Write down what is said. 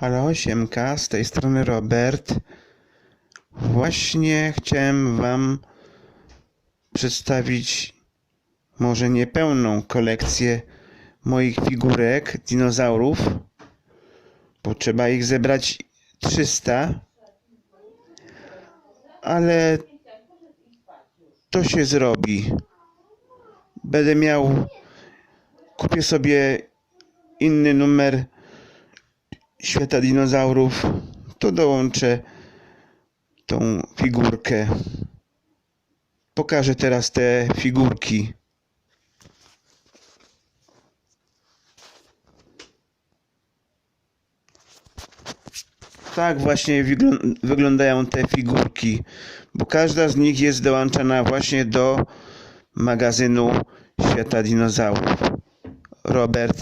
Halo, Siemka, z tej strony Robert. Właśnie chciałem Wam przedstawić może niepełną kolekcję moich figurek dinozaurów, bo trzeba ich zebrać 300, ale to się zrobi. Będę miał, kupię sobie inny numer świata dinozaurów, to dołączę tą figurkę. Pokażę teraz te figurki. Tak właśnie wyglą- wyglądają te figurki, bo każda z nich jest dołączana właśnie do magazynu świata dinozaurów. Robert